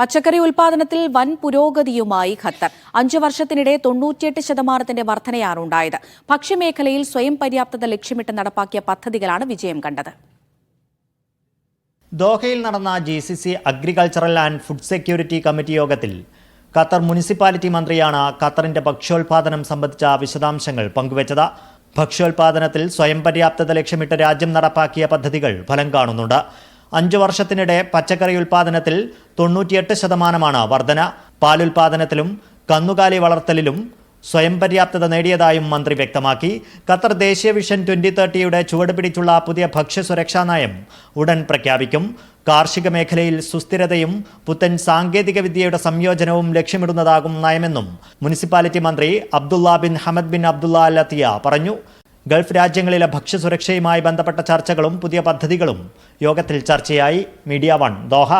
പച്ചക്കറി ഉൽപാദനത്തിൽ വൻ പുരോഗതിയുമായി ഖത്തർ. അഞ്ചു വർഷത്തിനിടെ തൊണ്ണൂറ്റിയെട്ട് ശതമാനത്തിന്റെ വർധനയാണ് ഉണ്ടായത്. ഭക്ഷ്യമേഖലയിൽ സ്വയം പര്യാപ്തത ലക്ഷ്യമിട്ട് നടപ്പാക്കിയ പദ്ധതികളാണ് വിജയം കണ്ടത്. ദോഹയിൽ നടന്ന G C C agricultural and food security committee യോഗത്തിൽ ഖത്തർ മുനിസിപ്പാലിറ്റി മന്ത്രിയാണ് ഖത്തറിന്റെ ഭക്ഷ്യോൽപാദനം സംബന്ധിച്ച വിശദാംശങ്ങൾ പങ്കുവച്ചത്. ഭക്ഷ്യോൽപാദനത്തിൽ സ്വയം പര്യാപ്തത ലക്ഷ്യമിട്ട് രാജ്യം നടപ്പാക്കിയ പദ്ധതികൾ ഫലം കാണുന്നുണ്ട്. അഞ്ചു വർഷത്തിനിടെ പച്ചക്കറി ഉൽപാദനത്തിൽ തൊണ്ണൂറ്റിയെട്ട് ശതമാനമാണ് വർധന. പാലുൽപാദനത്തിലും കന്നുകാലി വളർത്തലിലും സ്വയം പര്യാപ്തത നേടിയതായും മന്ത്രി വ്യക്തമാക്കി. ഖത്തർ ദേശീയ വിഷൻ ട്വന്റി തേർട്ടിയുടെ ചുവട് പിടിച്ചുള്ള പുതിയ ഭക്ഷ്യസുരക്ഷാ നയം ഉടൻ പ്രഖ്യാപിക്കും. കാർഷിക മേഖലയിൽ സുസ്ഥിരതയും പുത്തൻ സാങ്കേതിക വിദ്യയുടെ സംയോജനവും ലക്ഷ്യമിടുന്നതാകും നയമെന്നും മുനിസിപ്പാലിറ്റി മന്ത്രി Abdullah bin Hamad bin Abdullah ലത്തിയ പറഞ്ഞു. ഗൾഫ് രാജ്യങ്ങളിലെ ഭക്ഷ്യസുരക്ഷയുമായി ബന്ധപ്പെട്ട ചർച്ചകളും പുതിയ പദ്ധതികളും യോഗത്തിൽ ചർച്ചയായി മീഡിയ വൺ ദോഹ.